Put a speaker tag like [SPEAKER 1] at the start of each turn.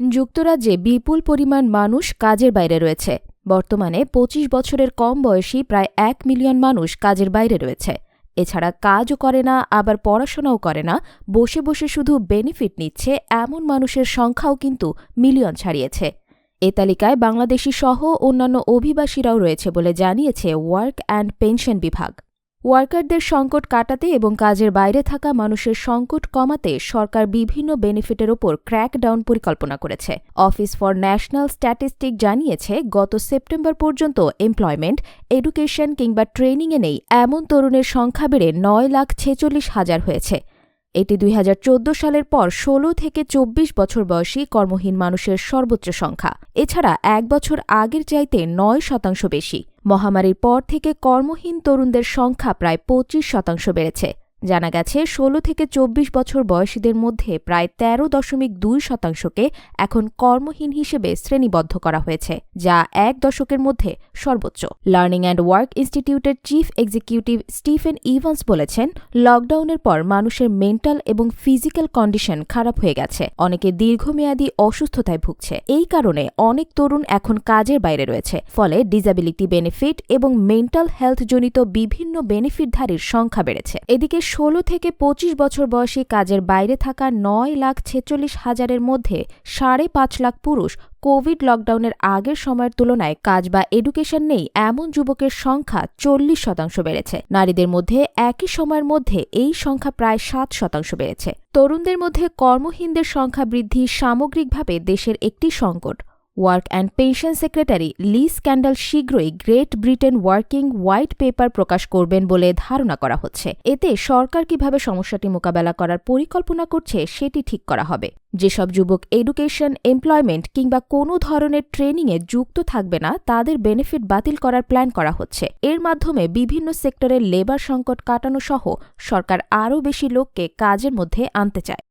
[SPEAKER 1] যুক্তরাজ্যে বিপুল পরিমাণ মানুষ কাজের বাইরে রয়েছে। বর্তমানে ২৫ বছরের কম বয়সী প্রায় এক মিলিয়ন মানুষ কাজের বাইরে রয়েছে। এছাড়া কাজও করে না, আবার পড়াশোনাও করে না। বসে বসে শুধু বেনিফিট নিচ্ছে এমন মানুষের সংখ্যাও কিন্তু মিলিয়ন ছাড়িয়েছে। এ তালিকায় বাংলাদেশি সহ অন্যান্য অভিবাসীরাও রয়েছে বলে জানিয়েছে ওয়ার্ক অ্যান্ড পেনশন বিভাগ। ওয়ার্কারদের সংকট কাটাতে এবং কাজের বাইরে থাকা মানুষের সংকট কমাতে সরকার বিভিন্ন বেনিফিটের ওপর ক্র্যাকডাউন পরিকল্পনা করেছে। অফিস ফর ন্যাশনাল স্ট্যাটিস্টিক জানিয়েছে, গত সেপ্টেম্বর পর্যন্ত এমপ্লয়মেন্ট, এডুকেশন কিংবা ট্রেনিংয়ে নেই এমন তরুণের সংখ্যা বেড়ে নয় লাখ ছেচল্লিশ হাজার হয়েছে। এটি দুই হাজার চোদ্দ সালের পর ১৬ থেকে ২৪ বছর বয়সী কর্মহীন মানুষের সর্বোচ্চ সংখ্যা। এছাড়া এক বছর আগের চাইতে নয় শতাংশ বেশি। মহামারীর পর থেকে কর্মহীন তরুণদের সংখ্যা প্রায় পঁচিশ শতাংশ বেড়েছে। জানা গেছে ১৬ থেকে ২৪ বছর বয়সীদের মধ্যে প্রায় ১৩ দশমিক দুই শতাংশকে এখন কর্মহীন হিসেবে শ্রেণীবদ্ধ করা হয়েছে, যা এক দশকের মধ্যে সর্বোচ্চ। লার্নিং অ্যান্ড ওয়ার্ক ইনস্টিটিউটের চিফ এক্সিকিউটিভ স্টিফেন ইভান্স বলেছেন, লকডাউনের পর মানুষের মেন্টাল এবং ফিজিক্যাল কন্ডিশন খারাপ হয়ে গেছে। অনেকে দীর্ঘমেয়াদী অসুস্থতায় ভুগছে। এই কারণে অনেক তরুণ এখন কাজের বাইরে রয়েছে, ফলে ডিসাবিলিটি বেনিফিট এবং মেন্টাল হেলথজনিত বিভিন্ন বেনিফিটধারীর সংখ্যা বেড়েছে। এদিকে ষোলো থেকে ২৫ বছর বয়সী কাজের বাইরে থাকা নয় লাখ ছেচল্লিশ হাজারের মধ্যে সাড়ে পাঁচ লাখ পুরুষ কোভিড লকডাউনের আগের সময়ের তুলনায় কাজ বা এডুকেশন নেই এমন যুবকের সংখ্যা চল্লিশ শতাংশ বেড়েছে। নারীদের মধ্যে একই সময়ের মধ্যে এই সংখ্যা প্রায় সাত শতাংশ বেড়েছে। তরুণদের মধ্যে কর্মহীনদের সংখ্যা বৃদ্ধি সামগ্রিকভাবে দেশের একটি সংকট। Work and pension secretary Liz Kendall শীঘ্রই Great Britain working white paper প্রকাশ করবেন বলে ধারণা করা হচ্ছে। এতে সরকার কীভাবে সমস্যাটি মোকাবেলা করার পরিকল্পনা করছে সেটি ঠিক করা হবে। যেসব যুবক এডুকেশন, এমপ্লয়মেন্ট কিংবা কোনো ধরনের ট্রেনিংয়ে যুক্ত থাকবে না, তাদের বেনিফিট বাতিল করার প্ল্যান করা হচ্ছে। এর মাধ্যমে বিভিন্ন সেক্টরের লেবার সংকট কাটানো সহ সরকার আরও বেশি লোককে কাজের মধ্যে আনতে চায়।